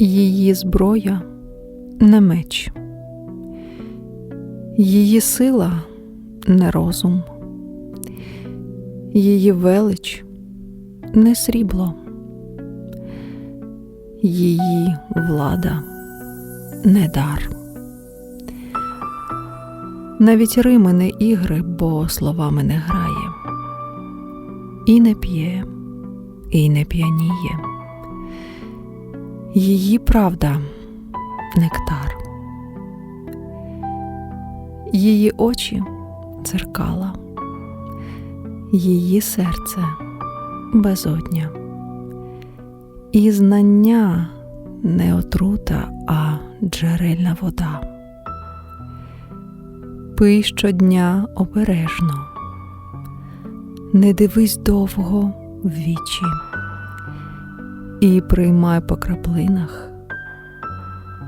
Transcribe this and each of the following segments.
Її зброя не меч, її сила не розум, її велич не срібло, її влада не дар. Навіть Рими не ігри, бо словами не грає, і не п'є, і не п'яніє. Її правда нектар, її очі дзеркала, її серце безодня, і знання не отрута, а джерельна вода. Пий щодня обережно, не дивись довго в вічі і приймай по краплинах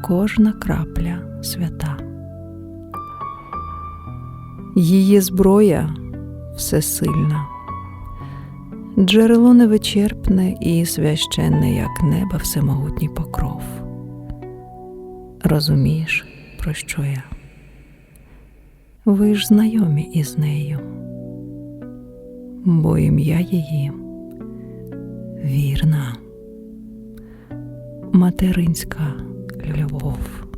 кожна крапля свята. Її зброя всесильна, джерело невичерпне і священне, як неба всемогутній покров. Розумієш, про що я? Ви ж знайомі із нею, бо ім'я її вірна, материнська любов.